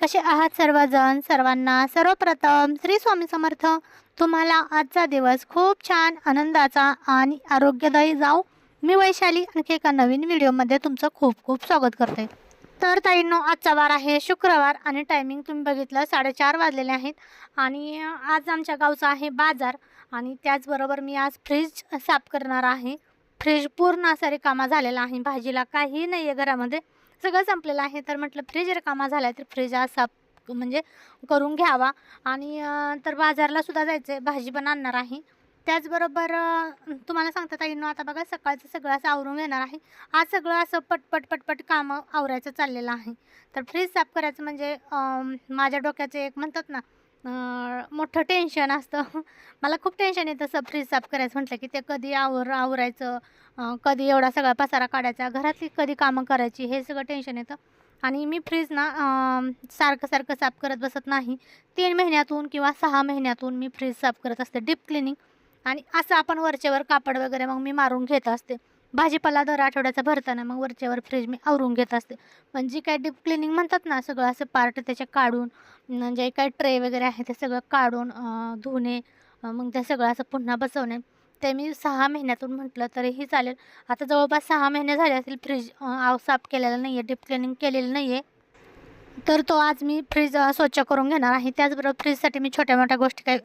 कसे आहात सर्वजण? सर्वांना सर्वप्रथम श्री स्वामी समर्थ. तुम्हाला आजचा दिवस खूप छान आनंदाचा आणि आरोग्यदायी जाऊ मी वैशाली आणखी एका नवीन व्हिडिओमध्ये तुमचं खूप खूप स्वागत करते. तर ताईंनो आजचा वार आहे शुक्रवार आणि टायमिंग तुम्ही बघितलं साडेचार वाजलेले आहेत. आणि आज आमच्या गावचा आहे बाजार आणि त्याचबरोबर मी आज फ्रीज साफ करणार आहे. फ्रीज पूर्ण सारे कामा झालेला आहे. भाजीला काही नाही आहे घरामध्ये. सगळं संपलेलं आहे. तर म्हटलं फ्रीज जर झाला आहे तर फ्रीज असा म्हणजे करून घ्यावा. आणि तर बाजारला सुद्धा जायचं आहे भाजी पण आणणार आहे. त्याचबरोबर तुम्हाला सांगता ताईंनो आता बघा सकाळचं सगळं असं आवरून घेणार आहे. आज सगळं असं पटपट पटपट कामं आवरायचं चाललेलं आहे. तर फ्रीज साफ करायचं म्हणजे माझ्या डोक्याचे एक म्हणतात ना मोठं टेन्शन असतं. मला खूप टेन्शन येतं असं फ्रीज साफ करायचं म्हटलं की ते कधी आवर आवरायचं. कधी एवढा सगळा पसारा काढायचा. घरातली कधी कामं करायची हे सगळं टेन्शन येतं. आणि मी फ्रीज ना सारखं सारखं साफ करत बसत नाही. तीन महिन्यातून किंवा सहा महिन्यातून मी फ्रीज साफ करत असते. डीप क्लिनिंग आणि असं आपण वरचेवर कापड वगैरे मग मी मारून घेत असते. भाजीपाला दर आठवड्याचा भरताना मग वरच्यावर फ्रीज मी आवरून घेत असते. पण जी काय डीप क्लिनिंग म्हणतात ना सगळं असं पार्ट त्याचे काढून जे काही ट्रे वगैरे आहे ते सगळं काढून धुणे मग ते सगळं असं पुन्हा बसवणे. ते मी सहा महिन्यातून म्हटलं तरीही चालेल. आता जवळपास सहा महिने झाले असतील फ्रीज साफ केलेलं नाही आहे डीप क्लिनिंग केलेलं नाही आहे तर तो आज मी फ्रीज स्वच्छ करून घेणार आहे. त्याचबरोबर फ्रीजसाठी मी छोट्या मोठ्या गोष्टी काही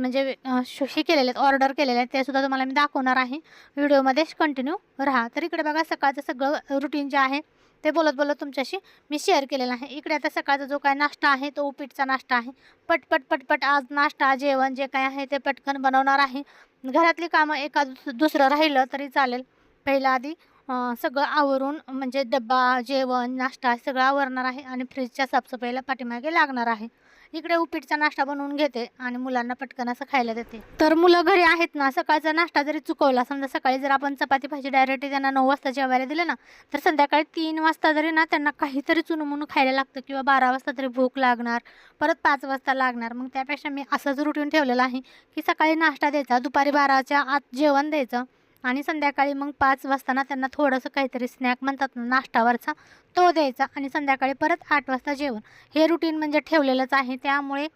म्हणजे हे केलेले आहेत ऑर्डर केलेले आहेत. तेसुद्धा तुम्हाला मी दाखवणार आहे. व्हिडिओमध्ये कंटिन्यू राहा. तर इकडे बघा सकाळचं सगळं रुटीन जे आहे ते बोलत बोलत तुमच्याशी मी शेअर केलेलं आहे. इकडे आता सकाळचा जो काय नाश्ता आहे तो उपीटचा नाश्ता आहे. पटपट पटपट आज नाश्ता जेवण जे काय आहे ते पटकन बनवणार आहे. घरातली कामं एका दुस- दुसरं राहिलं तरी चालेल. पहिलं आधी सगळं आवरून म्हणजे डब्बा जेवण नाश्ता सगळं आवरणार आहे आणि फ्रीजच्या साफसफाईला पाठीमागे लागणार आहे. इकडे उपीटचा नाश्ता बनवून घेते आणि मुलांना पटकन असं खायला देते. तर मुलं घरी आहेत ना सकाळचा नाश्ता जरी चुकवला समजा सकाळी जर आपण चपाती भाजी डायरेक्ट त्यांना नऊ वाजता जेवायला दिलं ना तर संध्याकाळी तीन वाजता जरी ना त्यांना काहीतरी चुनमुन खायला लागतं किंवा बारा वाजता तरी भूक लागणार परत पाच वाजता लागणार. मग त्यापेक्षा मी असंच रुटीन ठेवलेलं आहे की सकाळी नाश्ता द्यायचा दुपारी बाराच्या आत जेवण द्यायचं आणि संध्याकाळी मग पाच वाजताना त्यांना थोडंसं काहीतरी स्नॅक म्हणतात ना नाश्तावरचा तो द्यायचा. आणि संध्याकाळी परत आठ वाजता जेवण. हे रुटीन म्हणजे ठेवलेलंच आहे. त्यामुळे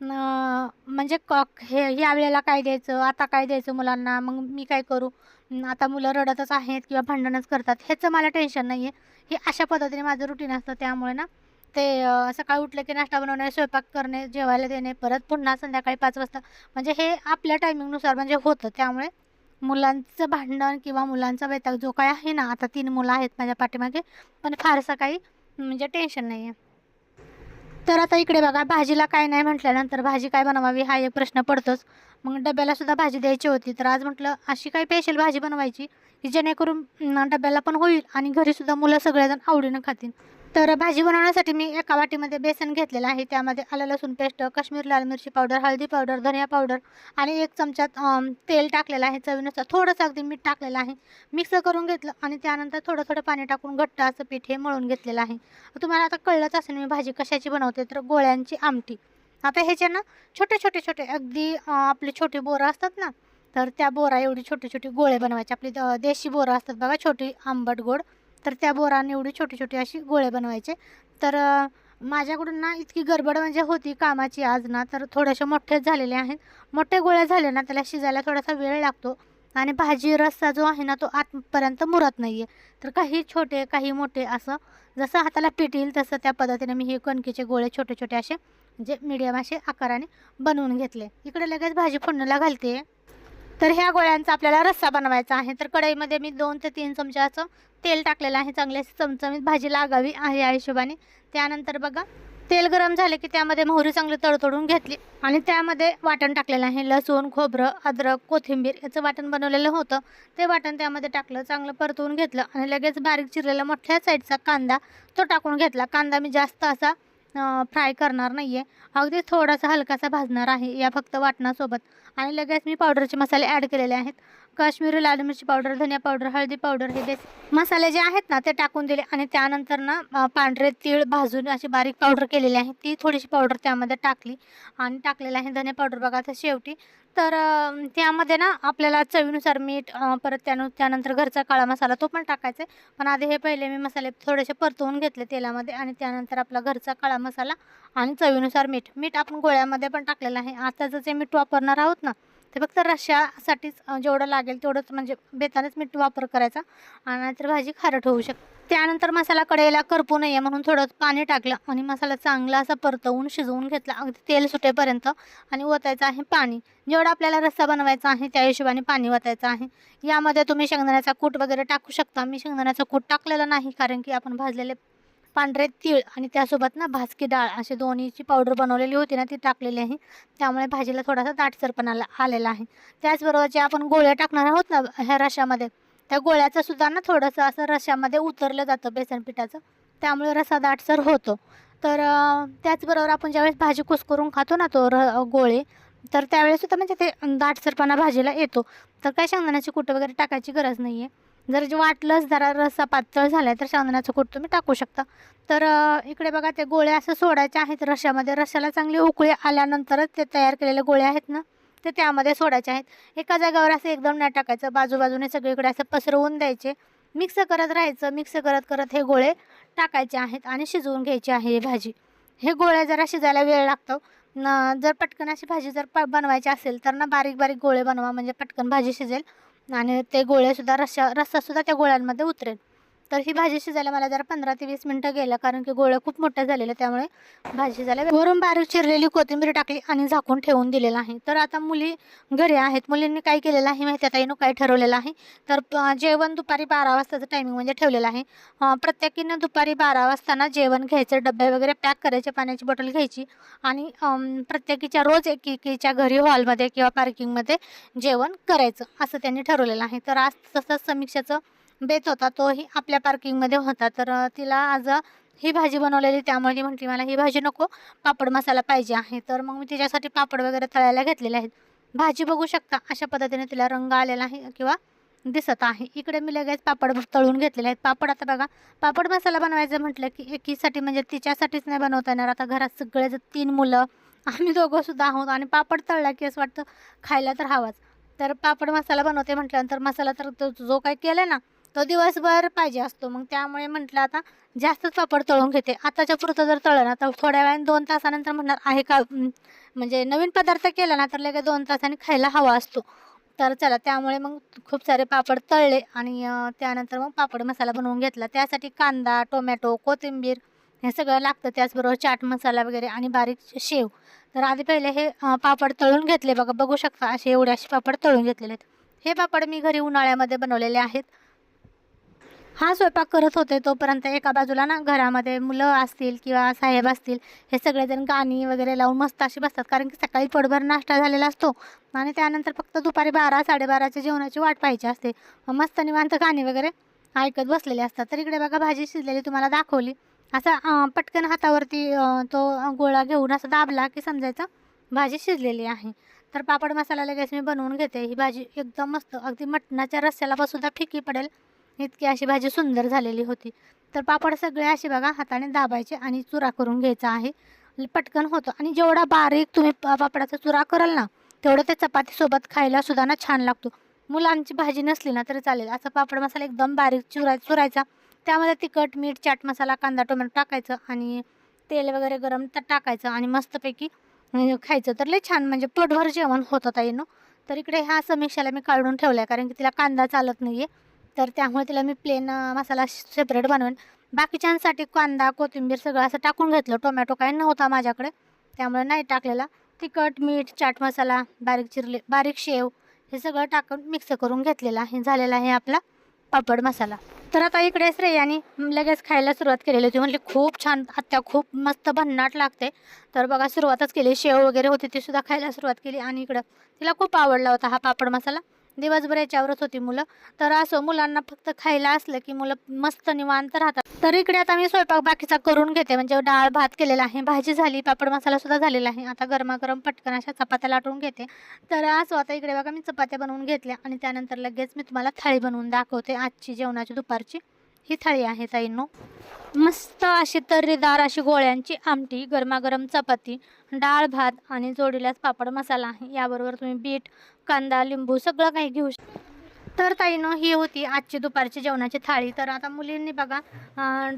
म्हणजे कॉक हे या वेळेला काय द्यायचं? आता काय द्यायचं मुलांना? मग मी काय करू? आता मुलं रडतच आहेत किंवा भांडणच करतात. ह्याचं मला टेन्शन नाही आहे हे अशा पद्धतीने माझं रुटीन असतं. त्यामुळे ना ते सकाळी उठलं की नाश्ता बनवणे स्वयंपाक करणे जेवायला देणे परत पुन्हा संध्याकाळी पाच वाजता. म्हणजे हे आपल्या टायमिंगनुसार म्हणजे होतं. त्यामुळे मुलांचं भांडण किंवा मुलांचा वैताग जो काय आहे ना आता तीन मुलं आहेत माझ्या पाठीमागे पण फारसं काही म्हणजे टेन्शन नाही आहे तर आता इकडे बघा भाजीला काय नाही म्हटल्यानंतर भाजी काय बनवावी हा एक प्रश्न पडतोच. मग डब्याला सुद्धा भाजी द्यायची होती तर आज म्हटलं अशी काही स्पेशल भाजी बनवायची की जेणेकरून डब्याला पण होईल आणि घरीसुद्धा मुलं सगळेजण आवडीनं खातील. तर भाजी बनवण्यासाठी मी एका वाटीमध्ये बेसन घेतलेलं आहे. त्यामध्ये आलं लसूण पेस्ट काश्मीर लाल मिरची पावडर हळदी पावडर धनिया पावडर आणि एक चमच्यात तेल टाकलेलं आहे. चवीनुसार थोडंसं अगदी मीठ टाकलेलं आहे. मिक्स करून घेतलं आणि त्यानंतर थोडं थोडं पाणी टाकून घट्ट असं पीठ हे मळून घेतलेलं आहे. तुम्हाला आता कळलंच असेल मी भाजी कशाची बनवते तर गोळ्यांची आमटी. आता ह्याचे ना छोटे छोटे छोटे अगदी आपले छोटे बोरं असतात ना तर त्या बोरा एवढी छोटी छोटी गोळे बनवायचे. आपली द- देशी बोरं असतात बघा छोटी आंबट गोड. तर त्या बोराने एवढी छोटी छोटी अशी गोळे बनवायचे. तर माझ्याकडून ना इतकी गडबड म्हणजे होती कामाची आज ना तर थोडेसे मोठेच झालेले आहेत. मोठे गोळे झाले ना त्याला शिजायला थोडासा वेळ लागतो. आणि भाजी रस्सा जो आहे ना तो आतपर्यंत मुरत नाही आहे तर काही छोटे काही मोठे असं जसं हाताला पीठ येईल तसं त्या पद्धतीने मी हे कणकीचे गोळे छोटे छोटे असे म्हणजे मीडियम असे आकाराने बनवून घेतले. इकडे लगेच भाजी फोडणीला घालते. तर ह्या गोळ्यांचा आपल्याला रस्सा बनवायचा आहे. तर कढईमध्ये मी दोन ते तीन चमच्याचं तेल टाकलेलं आहे. चांगले चमचमीत भाजी लागावी आहे या हिशोबाने. त्यानंतर बघा तेल गरम झाले की त्यामध्ये मोहरी चांगली तडतडून घेतली. आणि त्यामध्ये वाटण टाकलेलं आहे. लसूण खोबरं अद्रक कोथिंबीर याचं वाटण बनवलेलं होतं. ते वाटण त्यामध्ये टाकलं चांगलं परतवून घेतलं आणि लगेच बारीक चिरलेला मोठ्या साईडचा कांदा तो टाकून घेतला. कांदा मी जास्त असा फ्राय करणार नाही आहे अगदी थोडासा हलकासा भाजणार आहे या फक्त वाटणासोबत. आणि लगेच मी पावडरचे मसाले ॲड केलेले आहेत. काश्मीरी लाल मिरची पावडर धनिया पावडर हळदी पावडर हे बेस मसाले जे आहेत ना ते टाकून दिले आणि त्यानंतर ना पांढरे तीळ भाजून अशी बारीक पावडर केलेली आहे. ती थोडीशी पावडर त्यामध्ये टाकली आणि टाकलेलं आहे धने पावडर बघा आता शेवटी. तर त्यामध्ये ना आपल्याला चवीनुसार मीठ परत त्यानु त्यानंतर घरचा काळा मसाला तो पण टाकायचा आहे. पण आधी हे पहिले मी मसाले थोडेसे परतवून घेतले तेलामध्ये आणि त्यानंतर आपला घरचा काळा मसाला आणि चवीनुसार मीठ. मीठ आपण गोळ्यामध्ये पण टाकलेलं आहे. आता जे मीठ वापरणार आहोत ना ते फक्त रश्शासाठीच जेवढं लागेल तेवढंच म्हणजे बेतानेच मीठ वापर करायचा. आणि तर भाजी खारट होऊ शकते. त्यानंतर मसाला कढईला करपू नये म्हणून थोडं पाणी टाकलं आणि मसाला चांगला असा परतवून शिजवून घेतला. अगदी तेल सुटेपर्यंत आणि ओतायचं आहे पाणी. जेवढा आपल्याला रस्सा बनवायचा आहे त्या हिशोबाने पाणी ओतायचं आहे. यामध्ये तुम्ही शेंगदाण्याचा कूट वगैरे टाकू शकता. मी शेंगदाण्याचा कूट टाकलेला नाही कारण की आपण भाजलेले पांढरे तीळ आणि त्यासोबत ना भाजकी डाळ अशी दोन्हीची पावडर बनवलेली होती ना ती टाकलेली आहे. त्यामुळे भाजीला थोडासा दाटसरपणा आला आलेला आहे. त्याचबरोबर जे आपण गोळ्या टाकणार आहोत ना ह्या रशामध्ये त्या गोळ्याचं सुद्धा ना थोडंसं असं रशामध्ये उतरलं जातं बेसन पिठाचं. त्यामुळे रसा दाटसर होतो. तर त्याचबरोबर आपण ज्यावेळेस भाजी कुस्करून खातो ना तो र गोळे तर त्यावेळेस सुद्धा म्हणजे ते दाटसरपणा भाजीला येतो. तर काय शेंगदाण्याची कुटं वगैरे टाकायची गरज नाही आहे जर जे वाटलंच जरा रस्सा पातळ झाला आहे तर शेंगदाण्याचं कूट तुम्ही टाकू शकता. तर इकडे बघा ते गोळे असं सोडायचे आहेत रश्श्यामध्ये. रश्श्याला चांगली उकळी आल्यानंतरच ते तयार केलेले गोळे आहेत ना ते त्यामध्ये सोडायचे आहेत. एका जागेवर असं एकदम नाही टाकायचं. बाजूबाजूने सगळीकडे असं पसरवून द्यायचे. मिक्स करत राहायचं. मिक्स करत करत हे गोळे टाकायचे आहेत आणि शिजवून घ्यायची आहे ही भाजी. हे गोळे जरा शिजायला वेळ लागतो. न जर पटकन अशी भाजी जर प बनवायची असेल तर ना बारीक बारीक गोळे बनवा. म्हणजे पटकन भाजी शिजेल. आणि ते गोळेसुद्धा रश्या रस्सासुद्धा त्या गोळ्यांमध्ये उतरेल. तर ही भाजी शिजायला मला जरा पंधरा ते वीस मिनटं गेलं कारण की गोळ्या खूप मोठ्या झालेल्या त्यामुळे भाजी शिजायला वरून बारीक चिरलेली कोथिंबीर टाकली आणि झाकून ठेवून दिलेलं आहे. तर आता मुली घरी आहेत. मुलींनी काय केलेलं आहे माहिती आता येणं काय ठरवलेलं आहे? तर जेवण दुपारी बारा वाजताचं टायमिंग म्हणजे ठेवलेलं आहे. प्रत्येकीनं दुपारी बारा वाजताना जेवण घ्यायचं डबे वगैरे पॅक करायचे पाण्याची बॉटल घ्यायची आणि प्रत्येकीच्या रोज एकेकीच्या घरी हॉलमध्ये किंवा पार्किंगमध्ये जेवण करायचं असं त्यांनी ठरवलेलं आहे. तर आज तसंच समीक्षाचं बेत होता तोही आपल्या पार्किंगमध्ये होता. तर तिला आज ही भाजी बनवलेली त्यामुळे ती म्हटली मला ही भाजी नको पापड मसाला पाहिजे आहे. तर मग मी तिच्यासाठी पापड वगैरे तळायला घेतलेले आहेत. भाजी बघू शकता अशा पद्धतीने तिला रंग आलेला आहे किंवा दिसत आहे. इकडे मी लगेच पापड तळून घेतलेले आहेत. पापड आता बघा पापड मसाला बनवायचं म्हटलं की एकीसाठी म्हणजे तिच्यासाठीच नाही बनवता येणार. आता घरात सगळे जर तीन मुलं आम्ही दोघंसुद्धा आहोत आणि पापड तळला की असं वाटतं खायला तर हवाच. तर पापड मसाला बनवते म्हटल्यानंतर मसाला तर तो जो काही केला ना तो दिवसभर पाहिजे असतो. मग त्यामुळे म्हटलं आता जास्तच पापड तळून घेते. आताच्या पुरतं जर तळलं ना तर थोड्या वेळाने दोन तासानंतर म्हणणार आहे का? म्हणजे नवीन पदार्थ केला ना तर लगेच दोन तासाने खायला हवा असतो. तर चला त्यामुळे मग खूप सारे पापड तळले आणि त्यानंतर मग पापड मसाला बनवून घेतला. त्यासाठी कांदा टोमॅटो कोथिंबीर हे सगळं लागतं. त्याचबरोबर चाट मसाला वगैरे आणि बारीक शेव. तर आधी पहिले हे पापड तळून घेतले. बघा बघू शकता असे एवढे असे पापड तळून घेतलेले आहेत. हे पापड मी घरी उन्हाळ्यामध्ये बनवलेले आहेत. हा स्वयंपाक करत होते तोपर्यंत एका बाजूला ना घरामध्ये मुलं असतील किंवा साहेब असतील हे सगळेजण गाणी वगैरे लावून मस्त अशी बसतात. कारण की सकाळी पडभर नाश्ता झालेला असतो आणि त्यानंतर फक्त दुपारी बारा साडेबाराच्या जेवणाची वाट पाहिजे असते. मग मस्त निवांत गाणी वगैरे ऐकत बसलेले असतात. तर इकडे बघा भाजी शिजलेली तुम्हाला दाखवली. असा पटकन हातावरती तो गोळा घेऊन असा दाबला की समजायचं भाजी शिजलेली आहे. तर पापड मसाला लगेच मी बनवून घेते. ही भाजी एकदम मस्त अगदी मटणाच्या रस्स्याला सुद्धा फिकी पडेल. इतकी अशी भाजी सुंदर झालेली होती. तर पापड सगळे असे बघा हाताने दाबायचे आणि चुरा करून घ्यायचा आहे. पटकन होतं. आणि जेवढा बारीक तुम्ही पा- पापडाचा चुरा कराल ना तेवढं ते चपातीसोबत खायला सुद्धा ना छान लागतो. मुलांची भाजी नसली ना तरी चालेल. असा पापड मसाला एकदम बारीक चुराय चुरायचा. त्यामध्ये तिखट मीठ चाट मसाला कांदा टोमॅटो टाकायचं आणि तेल वगैरे गरम तर टाकायचं आणि मस्तपैकी खायचं. तर लय छान म्हणजे पोटभर जेवण होतं ताईनं. तर इकडे ह्या समीक्षाला मी काढून ठेवलं आहे कारण की तिला कांदा चालत नाही आहे तर त्यामुळे तिला मी प्लेन मसाला सेपरेट बनवेन बाकीच्यांसाठी कांदा कोथिंबीर सगळं असं टाकून घेतलं. टोमॅटो काही नव्हता माझ्याकडे त्यामुळे नाही टाकलेला. तिखट मीठ चाट मसाला बारीक चिरले बारीक शेव हे सगळं टाकून मिक्स करून घेतलेला. हे झालेला आहे आपला पापड मसाला. तर आता इकडे श्रेयाने लगेच खायला सुरुवात केलेली होती. म्हटली खूप छान आत्या खूप मस्त भन्नाट लागते. तर बघा सुरुवातच केली. शेव वगैरे होती ती सुद्धा खायला सुरुवात केली. आणि इकडं तिला खूप आवडला होता हा पापड मसाला. दिवसभर याच्यावरच होती मुलं. तर असं मुलांना फक्त खायला असलं की मुलं मस्त निवांत राहतात. तर इकडे आता मी स्वयंपाक बाकीचा करून घेते. म्हणजे डाळ भात केलेला आहे भाजी झाली पापड मसाला सुद्धा झालेला आहे. आता गरमागरम पटकन अशा चपात्या लाटून घेते. तर असं आता इकडे बघा मी चपात्या बनवून घेतल्या आणि त्यानंतर लगेच मी तुम्हाला थाळी बनवून दाखवते आजची जेवणाची दुपारची. ही थाळी आहे ताईंनो. मस्त अशी तर्रीदार अशी गोळ्यांची आमटी गरमागरम चपाती डाळ भात आणि जोडीलाच पापड मसाला. आहे याबरोबर तुम्ही बीट कांदा लिंबू सगळं काही घेऊ शकता तर ताईनं ही होती आजची दुपारची जेवणाची थाळी. तर आता मुलींनी बघा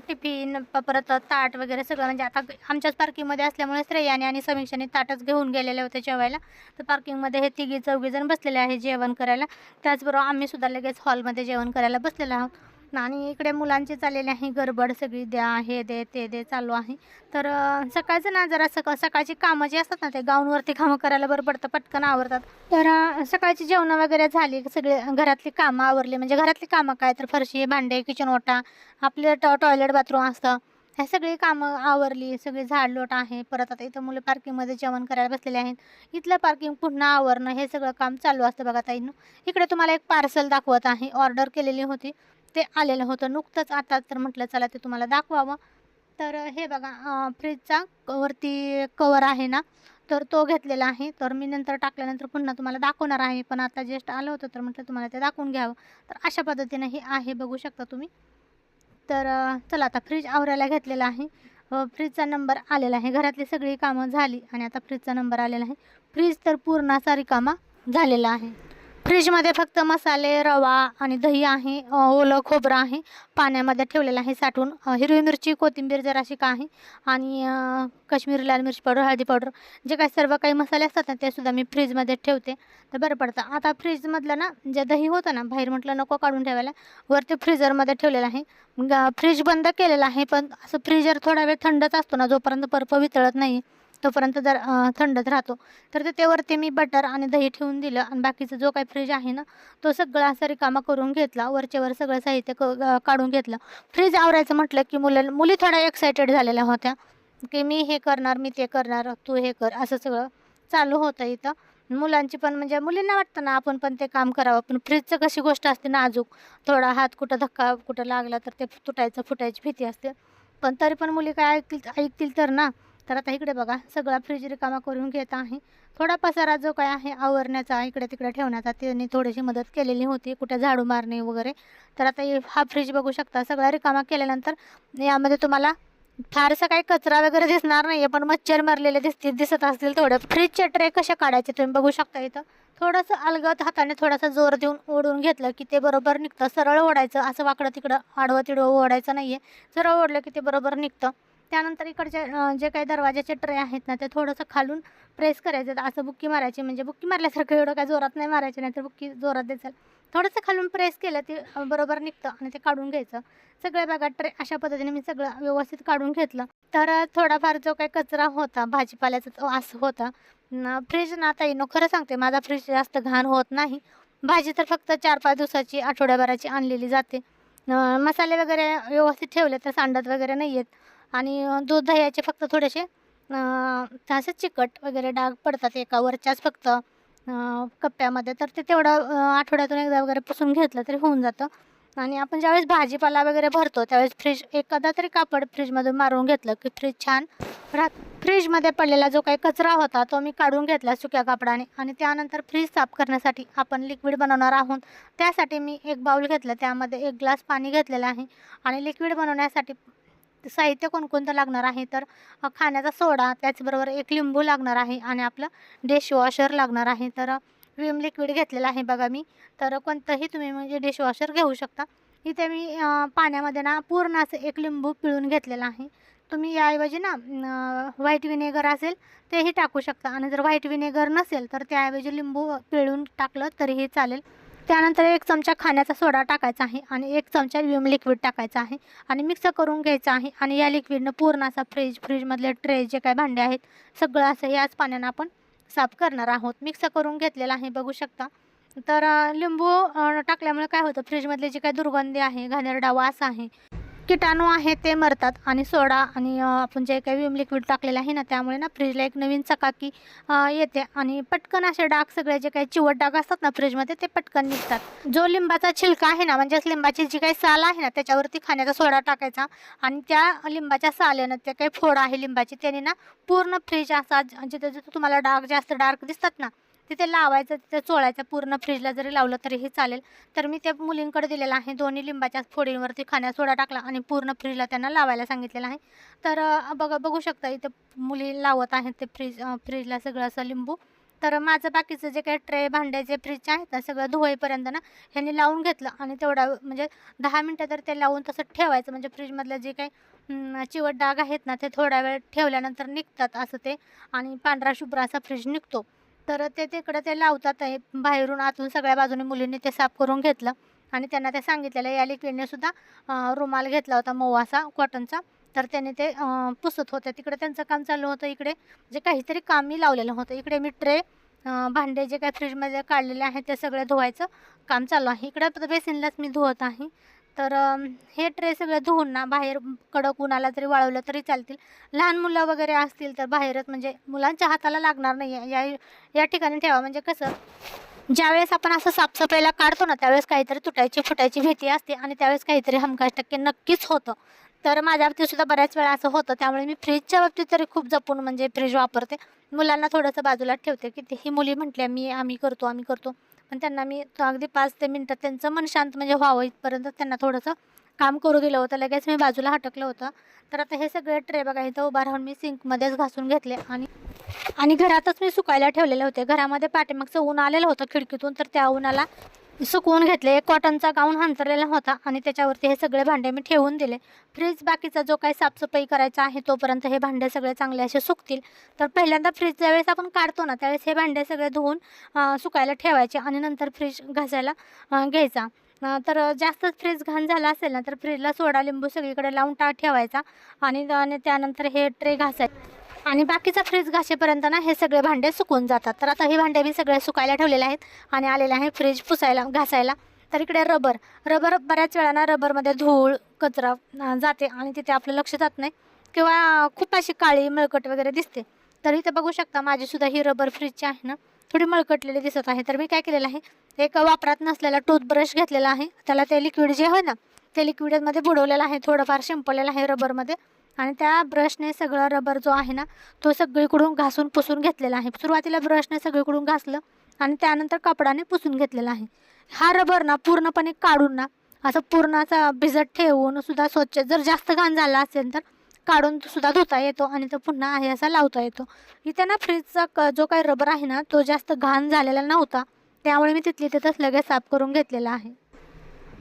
टिफिन प- परत ताट वगैरे सगळं म्हणजे आता आमच्याच पार्किंगमध्ये असल्यामुळे श्रेयाने आणि समीक्षाने ताटच घेऊन गेलेले होते जेवायला. तर पार्किंगमध्ये हे तिघी चौघी जण बसलेले आहे जेवण करायला. त्याचबरोबर आम्ही सुद्धा लगेच हॉलमध्ये जेवण करायला बसलेलो आहोत. आणि इकडे मुलांची चाललेली आहे गडबड सगळी द्या हे दे ते दे चालू आहे. तर सकाळचं ना जरा सकाळ सकाळची कामं जी असतात ना ते गाऊनवरती कामं करायला बरं पडतं पटकन आवरतात. तर सकाळची जेवणं वगैरे झाली सगळे घरातली कामं आवरली. म्हणजे घरातली कामं काय? तर फरशी भांडे किचन ओटा आपले टॉ टॉयलेट बाथरूम असतं. ह्या सगळी कामं आवरली सगळी झाडलोट आहे. परत आता इथं मुलं पार्किंगमध्ये जेवण करायला बसलेले आहेत. इथलं पार्किंग पुन्हा आवरणं हे सगळं काम चालू असतं बघा ताईनं इकडे तुम्हाला एक पार्सल दाखवत आहे. ऑर्डर केलेली होती. ते आलेलं होतं. नुकतंच आता तर म्हटलं चला ते तुम्हाला दाखवावं. तर हे बघा फ्रीजचा वरती कवर आहे ना तर तो घेतलेला आहे. तर मी नंतर टाकल्यानंतर पुन्हा तुम्हाला दाखवणार आहे. पण आता जस्ट आलं होतं तर म्हटलं तुम्हाला ते दाखवून घ्यावं. तर अशा पद्धतीनं हे आहे बघू शकता तुम्ही. तर चला आता फ्रीज आवरायला घेतलेला आहे. फ्रीजचा नंबर आलेला आहे. घरातली सगळी कामं झाली आणि आता फ्रीजचा नंबर आलेला आहे. फ्रीज तर पूर्ण असा रिकामा झालेला आहे. फ्रीजमध्ये फक्त मसाले रवा आणि दही आहे ओलं खोबरं आहे. पाण्यामध्ये ठेवलेलं आहे साठवून. हिरवी मिरची कोथिंबीर जराशी का आहे. आणि अ, काश्मीरी लाल मिरची पावडर हळदी पावडर जे काही सर्व काही मसाले असतात ना ते सुद्धा मी फ्रीजमध्ये ठेवते. तर बरं पडतं. आता फ्रीजमधलं ना जे दही होतं ना बाहेर म्हटलं नको काढून ठेवायला वरती फ्रीजरमध्ये ठेवलेलं आहे. ग- फ्रीज बंद केलेलं आहे पण असं फ्रीजर थोडा वेळ थंडच असतो ना जोपर्यंत बर्फ वितळत नाही तोपर्यंत जर थंडच राहतो तर ते त्यावरती मी बटर आणि दही ठेवून दिलं आणि बाकीचं जो काही फ्रीज आहे ना तो सगळा असा रिकामा करून घेतला. वरचेवर सगळं साहित्य क काढून घेतलं. फ्रीज आवरायचं म्हटलं की मुलं मुली थोड्या एक्सायटेड झालेल्या होत्या की मी हे करणार मी ते करणार तू हे कर असं सगळं चालू होतं इथं. मुलांची पण म्हणजे मुलींना वाटतं ना आपण पण ते काम करावं. पण फ्रीजचं कशी गोष्ट असते नाजूक थोडा हात कुठं धक्का कुठं लागला तर ते तुटायचं फुटायची भीती असते. पण तरी पण मुली काय ऐकतील ऐकतील तर ना तर आता इकडे बघा सगळा फ्रीज रिकामा करून घेत आहे. थोडा पसारा जो काय आहे आवरण्याचा इकडे तिकडे ठेवण्याचा त्यांनी थोडीशी मदत केलेली होती कुठे झाडू मारणे वगैरे. तर आता हा फ्रीज बघू शकता सगळा रिकामा केल्यानंतर यामध्ये तुम्हाला फारसा काही कचरा वगैरे दिसणार नाही आहे पण मच्छर मारलेले दिसतील दिसत असतील थोडं. फ्रीजचे ट्रे कसे काढायचे तुम्ही बघू शकता इथं. थोडंसं अलगत हाताने थोडासा जोर देऊन ओढून घेतलं की ते बरोबर निघतं. सरळ ओढायचं असं वाकडं तिकडं आडवं तिडवं ओढायचं नाही आहे सरळ ओढलं की ते बरोबर निघतं. त्यानंतर इकडचे जे काही दरवाजाचे ट्रे आहेत ना ते थोडंसं खालून प्रेस करायचं. असं बुक्की मारायची म्हणजे बुक्की मारल्यासारखं एवढं काय जोरात नाही मारायचं नाही तर बुक्की जोरात द्यायचं थोडंसं खालून प्रेस केलं ते बरोबर निघतं आणि ते काढून घ्यायचं. सगळे बघा ट्रे अशा पद्धतीने मी सगळं व्यवस्थित काढून घेतलं. तर थोडाफार जो काही कचरा होता भाजीपाल्याचा तो असं होता. फ्रीज ना आता येणं खरं सांगते माझा फ्रीज जास्त घाण होत नाही. भाजी तर फक्त चार पाच दिवसाची आठवड्याभराची आणलेली जाते. मसाले वगैरे व्यवस्थित ठेवले तर सांडत वगैरे नाही आहेत आणि दूध दह्याचे फक्त थोडेसे असे चिकट वगैरे डाग पडतात एका वरच्याच फक्त कप्प्यामध्ये. तर ते तेवढं आठवड्यातून एकदा वगैरे पुसून घेतलं तरी होऊन जातं. आणि आपण ज्यावेळेस भाजीपाला वगैरे भरतो त्यावेळेस फ्रीज एखादा तरी कापड फ्रीजमधून मारून घेतलं की फ्रीज छान राहत फ्रीजमध्ये पडलेला जो काही कचरा होता तो मी काढून घेतला सुक्या कापडाने. आणि त्यानंतर फ्रीज साफ करण्यासाठी आपण लिक्विड बनवणार आहोत. त्यासाठी मी एक बाऊल घेतलं त्यामध्ये एक ग्लास पाणी घेतलेलं आहे. आणि लिक्विड बनवण्यासाठी साहित्य कोणकोणतं लागणार आहे? तर खाण्याचा सोडा त्याचबरोबर एक लिंबू लागणार आहे आणि आपलं डिशवॉशर लागणार आहे. तर विम लिक्विड घेतलेलं आहे बघा मी. तर कोणतंही तुम्ही म्हणजे डिशवॉशर घेऊ शकता. इथे मी पाण्यामध्ये ना पूर्ण असं एक लिंबू पिळून घेतलेला आहे. तुम्ही याऐवजी ना व्हाईट विनेगर असेल तेही टाकू शकता. आणि जर व्हाईट विनेगर नसेल तर त्याऐवजी लिंबू पिळून टाकलं तरीही चालेल. त्यानंतर एक चमचा खाण्याचा सोडा टाकायचा आहे आणि एक चमचा विम लिक्विड टाकायचा आहे आणि मिक्स करून घ्यायचं आहे आणि या लिक्विडनं पूर्ण असा फ्रीज फ्रीजमधले ट्रे जे काय भांडे आहेत सगळं असं याच पाण्यानं आपण साफ करणार आहोत. मिक्स करून घेतलेलं आहे बघू शकता. तर लिंबू टाकल्यामुळे काय होतं? फ्रीजमधले जे काही दुर्गंधी आहे घाणेरडा वास आहे किटाणू आहे ते मरतात आणि सोडा आणि आपण जे काही विम लिक्विड टाकलेलं आहे ना त्यामुळे ना फ्रीजला एक नवीन चकाकी येते आणि पटकन असे डाग सगळे जे काही चिवट डाग असतात ना फ्रीजमध्ये ते पटकन निघतात. जो लिंबाचा छिलका आहे ना म्हणजेच लिंबाची जी काही साल आहे ना त्याच्यावरती खाण्याचा सोडा टाकायचा आणि त्या लिंबाच्या साल्यानं ते काही फोड आहे लिंबाची त्याने ना पूर्ण फ्रीज असा जिथे जिथे तुम्हाला डाग जास्त डार्क दिसतात ना तिथे लावायचं तिथे चोळायचं पूर्ण फ्रीजला जरी लावलं तरीही चालेल. तर मी त्या मुलींकडे दिलेलं आहे. दोन्ही लिंबाच्या फोडींवरती खाण्या सोडा टाकला आणि पूर्ण फ्रीजला त्यांना लावायला सांगितलेलं आहे. तर बघा बघू शकता इथे मुली लावत आहेत ते फ्रीज फ्रीजला सगळं असं लिंबू. तर माझं बाकीचं जे काही ट्रे भांडे जे फ्रीजचे आहेत ना सगळं धुवाईपर्यंत ना ह्यांनी लावून घेतलं आणि तेवढा म्हणजे दहा मिनटं तर ते लावून तसं ठेवायचं. म्हणजे फ्रीजमधलं जे काही चिवट डाग आहेत ना ते थोडा वेळ ठेवल्यानंतर निघतात असं ते. आणि पांढरा शुभ्र असा फ्रीज निघतो. तर ते तिकडं ते लावतात हे बाहेरून आतून सगळ्या बाजूने मुलींनी ते साफ करून घेतलं. आणि त्यांना ते सांगितलेलं या लिक्विडने सुद्धा रुमाल घेतला होता मऊ असा कॉटनचा. तर त्याने ते पुसत होते. तिकडे त्यांचं काम चालू होतं. इकडे जे काहीतरी काम मी लावलेलं होतं. इकडे मी ट्रे भांडे जे काही फ्रीजमध्ये काढलेले आहेत ते सगळे धुवायचं काम चालू आहे. इकडे बेसिनलाच मी धुवत आहे. तर हे ट्रे सगळे धुवून ना बाहेर कडक उन्हाला जरी वाळवलं तरी चालतील. लहान मुलं वगैरे असतील तर बाहेरच म्हणजे मुलांच्या हाताला लागणार नाही. आहे या या ठिकाणी ठेवा. म्हणजे कसं ज्यावेळेस आपण असं साफसफाईला काढतो ना त्यावेळेस काहीतरी तुटायची फुटायची भीती असते आणि त्यावेळेस काहीतरी हमखास टक्के नक्कीच होतं. तर माझ्या बाबतीत सुद्धा बऱ्याच वेळा असं होतं. त्यामुळे मी फ्रीजच्या बाबतीत तरी खूप जपून म्हणजे फ्रीज वापरते. मुलांना थोडंसं बाजूला ठेवते की ते ही मुली म्हटल्या मी आम्ही करतो आम्ही करतो. पण त्यांना मी अगदी पाच ते मिनटात त्यांचं मन शांत म्हणजे व्हावं इथपर्यंत त्यांना थोडंसं काम करू दिलं होतं. लगेच मी बाजूला हटकलं होतं. तर आता हे सगळे ट्रे बघा इथं उभा राहून मी सिंकमध्येच घासून घेतले आणि आणि घरातच मी सुकायला ठेवलेले होते. घरामध्ये पाठीमागचं ऊन आलेलं होतं खिडकीतून तर त्या उन्हाला सुकवून घेतले. एक कॉटनचा गाऊन हंतरलेला होता आणि त्याच्यावरती हे सगळे भांडे मी ठेवून दिले. फ्रीज बाकीचा जो काही साफसफाई करायचा आहे तोपर्यंत हे भांडे सगळे चांगले असे सुकतील. तर पहिल्यांदा फ्रीज ज्यावेळेस आपण काढतो ना त्यावेळेस हे भांडे सगळे धुवून सुकायला ठेवायचे आणि नंतर फ्रीज घासायला घ्यायचा. तर जास्तच फ्रीज घाण झाला असेल ना तर फ्रीजला सोडा लिंबू सगळीकडे लावून टा ठेवायचा आणि आणि त्यानंतर हे ट्रे घासायचे. आणि बाकीचा फ्रीज घासेपर्यंत ना हे सगळे भांडे सुकून जातात. तर आता हे भांडे मी सगळे सुकायला ठेवलेले आहेत आणि आलेले आहे फ्रीज पुसायला घासायला. तर इकडे रबर रबर बऱ्याच वेळा ना रबरमध्ये धूळ कचरा जाते आणि तिथे आपलं लक्ष जात नाही. किंवा खूप अशी काळी मळकट वगैरे दिसते. तर इथे बघू शकता माझीसुद्धा ही रबर फ्रीजची आहे ना. थोडी मळकटलेली दिसत आहे. तर मी काय केलेलं आहे एक वापरात नसलेला टूथब्रश घेतलेला आहे. त्याला ते लिक्विड जे आहे ना ते लिक्विडमध्ये बुडवलेलं आहे. थोडंफार शिंपलेलं आहे रबरमध्ये आणि त्या ब्रशने सगळा रबर जो आहे ना तो सगळीकडून घासून पुसून घेतलेला आहे. सुरुवातीला ब्रशने सगळीकडून घासलं आणि त्यानंतर कपडाने पुसून घेतलेला आहे. हा रबर ना पूर्णपणे काढून ना असं पूर्ण असा भिजत ठेवून सुद्धा स्वच्छ जर जास्त घाण झाला असेल तर काढून तो सुद्धा धुता येतो आणि तो पुन्हा आहे असा लावता येतो. इथे ना फ्रीजचा क जो काही रबर आहे ना तो जास्त घाण झालेला नव्हता. त्यामुळे मी तिथली तिथंच लगेच साफ करून घेतलेला आहे.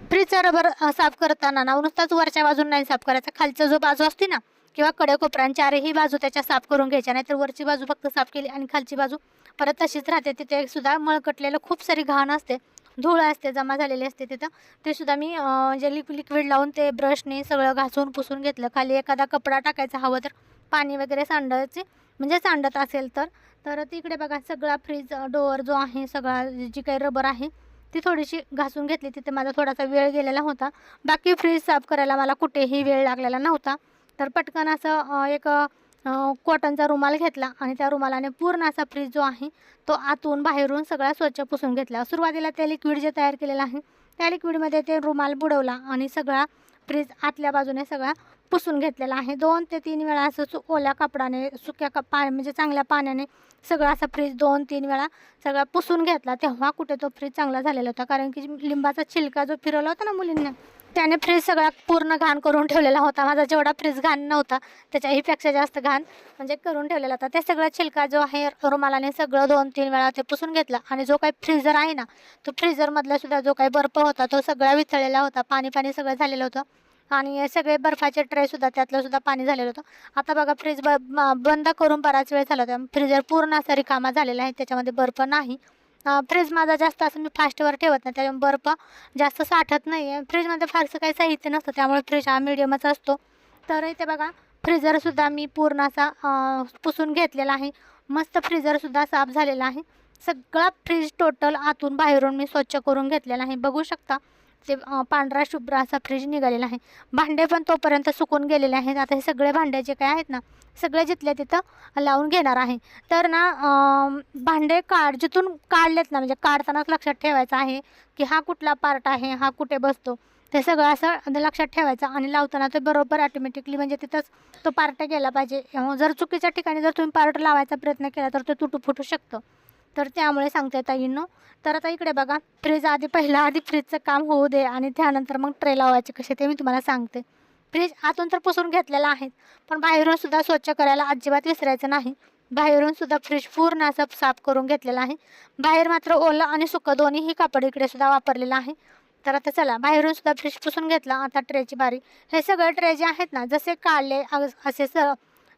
फ्रीजचा रबर साफ करताना ना नुसताच वरच्या बाजून नाही साफ करायचा खालचा जो बाजू असते ना किंवा कडे कोपऱ्यान चारही बाजू त्याच्या साफ करून घ्यायच्या नाहीतर वरची बाजू फक्त साफ केली आणि खालची बाजू परत तशीच राहते. तिथे सुद्धा मळकटलेलं खूप सारी घाण असते धूळ असते जमा झालेली असते तिथं. ते सुद्धा मी जे लिक लिक्विड लावून ते ब्रशने सगळं घासून पुसून घेतलं. खाली एखादा कपडा टाकायचा हवं तर पाणी वगैरे सांडायचे म्हणजे सांडत असेल तर. तर तिकडे बघा सगळा फ्रीज डोअर जो आहे सगळा जी काही रबर आहे ती थोडीशी घासून घेतली. तिथे माझा थोडासा वेळ गेलेला होता. बाकी फ्रीज साफ करायला मला कुठेही वेळ लागलेला नव्हता. तर पटकन असं एक कॉटनचा रुमाल घेतला आणि त्या रुमालाने पूर्ण असा फ्रीज जो आहे तो आतून बाहेरून सगळा स्वच्छ पुसून घेतला. सुरुवातीला ते लिक्विड जे तयार केलेलं आहे त्या लिक्विडमध्ये ते रुमाल बुडवला आणि सगळा फ्रीज आतल्या बाजूने सगळा पुसून घेतलेला आहे. दोन ते तीन वेळा असं सु ओल्या कपडाने सुक्या कप पा म्हणजे चांगल्या पाण्याने सगळा असा फ्रीज दोन तीन वेळा सगळा पुसून घेतला. तेव्हा कुठे तो फ्रीज चांगला झालेला होता. कारण की लिंबाचा छिलका जो फिरवला होता ना मुलींना त्याने फ्रीज सगळा पूर्ण घाण करून ठेवलेला होता. माझा जेवढा फ्रीज घाण नव्हता त्याच्याहीपेक्षा जास्त घाण म्हणजे करून ठेवलेला होता. ते सगळा छिलका जो आहे रुमालाने सगळं दोन तीन वेळा ते पुसून घेतला आणि जो काही फ्रीजर आहे ना तो फ्रीजरमधला सुद्धा जो काही बर्फ होता तो सगळा वितळलेला होता. पाणी पाणी सगळं झालेलं होतं. आणि सगळे बर्फाचे ट्रेसुद्धा त्यातलं सुद्धा पाणी झालेलं होतं. आता बघा फ्रीज ब बंद करून बराच वेळ झाला होता. फ्रीजर पूर्ण असा रिकामा झालेला आहे. त्याच्यामध्ये बर्फ नाही. फ्रीज माझा जास्त असं मी फास्टवर ठेवत नाही. त्याच्यामुळे बर्फ जास्त साठत नाही आहे फ्रीजमध्ये फारसं काही साहित्य नसतं. त्यामुळे फ्रीज हा मिडियमच असतो. तर इथे बघा फ्रीजरसुद्धा मी पूर्ण असा पुसून घेतलेला आहे. मस्त फ्रीजरसुद्धा साफ झालेला आहे. सगळा फ्रीज टोटल आतून बाहेरून मी स्वच्छ करून घेतलेला आहे. बघू शकता ते पांढरा शुभ्र असा फ्रीज निघालेला आहे. भांडे पण तोपर्यंत सुकून गेलेले आहेत. आता हे सगळे भांडे जे काय आहेत ना सगळे जिथल्या तिथं लावून घेणार आहे. तर ना भांडे काढ जिथून काढलेत ना म्हणजे काढतानाच लक्षात ठेवायचं आहे की हा कुठला पार्ट आहे हा कुठे बसतो. ते सगळं असं लक्षात ठेवायचं आणि लावताना ते बरोबर ऑटोमॅटिकली म्हणजे तिथंच तो पार्ट गेला पाहिजे. जर चुकीच्या ठिकाणी जर तुम्ही पार्ट लावायचा प्रयत्न केला तर ते तुटू फुटू शकतं. तर त्यामुळे सांगते ताईंनो. तर आता इकडे बघा फ्रीज आधी पहिला आधी फ्रीजचं काम होऊ दे आणि त्यानंतर मग ट्रे लावायचे कसे ते मी तुम्हाला सांगते. फ्रीज आतून तर पुसून घेतलेला आहे पण बाहेरून सुद्धा स्वच्छ करायला अजिबात विसरायचं नाही. बाहेरून सुद्धा फ्रीज पूर्ण असं साफ करून घेतलेला आहे. बाहेर मात्र ओलं आणि सुकं दोन्हीही कापड इकडे सुद्धा वापरलेलं आहे. तर आता चला बाहेरून सुद्धा फ्रीज पुसून घेतला आता ट्रेची बारी. हे सगळे ट्रे जे आहेत ना जसे काढले असे स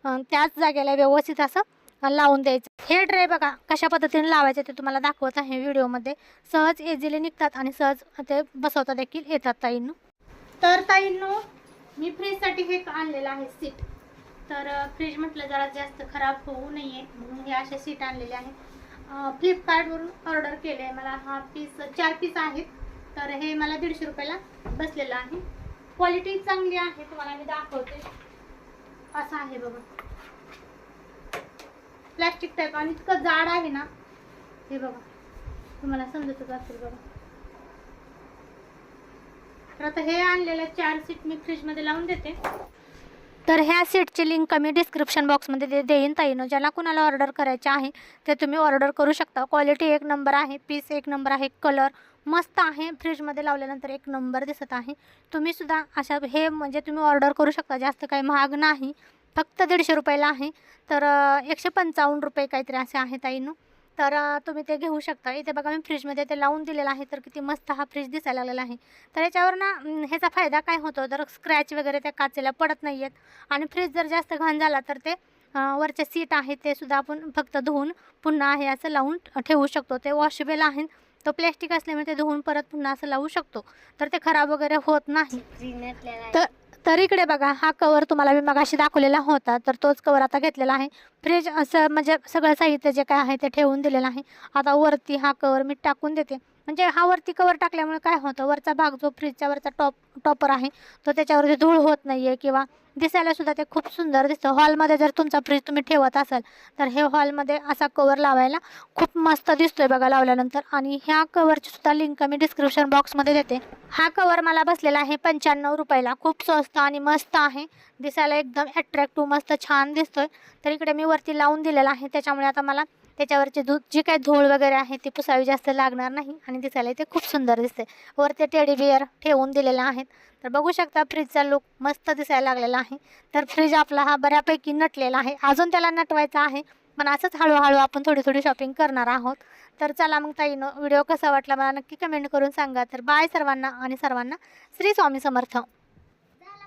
त्याच जागेला व्यवस्थित असं लावून द्यायचं. हे ट्रे बघा कशा पद्धतीने लावायचे ते तुम्हाला दाखवत आहे व्हिडिओमध्ये. सहज इझिली निघतात आणि सहज ते बसवता देखील येतात ताईंनो. तर ताईंनो मी फ्रीजसाठी हे आणलेलं आहे सीट. तर फ्रीज म्हटलं जरा जास्त खराब होऊ नये म्हणून हे असे सीट आणलेले आहे. फ्लिपकार्टवरून ऑर्डर केले आहे मला हा पीस चार पीस आहेत. तर हे मला दीडशे रुपयाला बसलेलं आहे. क्वालिटी चांगली आहे तुम्हाला मी दाखवते. असं आहे बघा. प्लॅस्टिक टाईप आणि इतकं जाड आहे ना हे बघा. तुम्हाला समजतच असेल बघा. तर आता हे आणलेलं चार सीट मी फ्रीजमध्ये लावून देते. तर ह्या सीटची लिंक मी डिस्क्रिप्शन बॉक्समध्ये दे देईन ताईनं. ज्याला कुणाला ऑर्डर करायचे आहे ते तुम्ही ऑर्डर करू शकता. क्वालिटी एक नंबर आहे पीस एक नंबर आहे कलर मस्त आहे. फ्रीजमध्ये लावल्यानंतर एक नंबर दिसत आहे. तुम्हीसुद्धा अशा हे म्हणजे तुम्ही ऑर्डर करू शकता. जास्त काही महाग नाही. फक्त दीडशे रुपयाला आहे. तर एकशे पंचावन्न रुपये काहीतरी असे आहे ताईनं. तर तुम्ही ते घेऊ शकता. इथे बघा मी फ्रीजमध्ये ते लावून दिलेलं आहे. तर किती मस्त हा फ्रीज दिसायला लागलेला आहे. तर याच्यावर ना ह्याचा फायदा काय होतो? तर स्क्रॅच वगैरे त्या काचेला पडत नाही आहेत आणि फ्रीज जर जास्त घाण झाला तर ते वरचे सीट आहे ते सुद्धा आपण फक्त धुवून पुन्हा आहे असं लावून ठेवू शकतो. ते वॉशेबल आहे. तो प्लॅस्टिक असल्यामुळे ते धुवून परत पुन्हा असं लावू शकतो. तर ते खराब वगैरे होत नाही. तर तर इकडे बघा हा कवर तुम्हाला मी मगाशी दाखवलेला होता तर तोच कवर आता घेतलेला आहे. फ्रीज असं म्हणजे सगळं साहित्य जे काय आहे ते ठेवून दिलेलं आहे. आता वरती हा कवर मी टाकून देते. म्हणजे हा वरती कवर टाकल्यामुळे काय होतं वरचा भाग जो फ्रीजच्या वरचा टॉप टॉपर आहे तो त्याच्यावरती धूळ होत नाही आहे किंवा दिसायला सुद्धा ते खूप सुंदर दिसतं. हॉलमध्ये जर तुमचा फ्रीज तुम्ही ठेवत असाल तर हे हॉलमध्ये असा कवर लावायला खूप मस्त दिसतोय बघा लावल्यानंतर. आणि ह्या कवरची सुद्धा लिंक मी डिस्क्रिप्शन बॉक्समध्ये देते. हा कवर मला बसलेला आहे पंच्याण्णव रुपयाला. खूप स्वस्त आणि मस्त आहे. दिसायला एकदम अट्रॅक्टिव्ह मस्त छान दिसतोय. तर इकडे मी वरती लावून दिलेला आहे. त्याच्यामुळे आता मला त्याच्यावरची धू जी काही धूळ वगैरे आहे ती पुसावी जास्त लागणार नाही आणि दिसायला ते खूप सुंदर दिसते. वरती टेडी बिअर ठेवून दिलेले आहेत. तर बघू शकता फ्रीजचा लुक मस्त दिसायला लागलेला आहे. तर फ्रीज आपला हा बऱ्यापैकी नटलेला आहे. अजून त्याला नटवायचा आहे पण असंच हळूहळू आपण थोडी थोडी शॉपिंग करणार आहोत. तर चला मग ताईनं व्हिडिओ कसा वाटला मला नक्की कमेंट करून सांगा. तर बाय सर्वांना आणि सर्वांना श्री स्वामी समर्थ.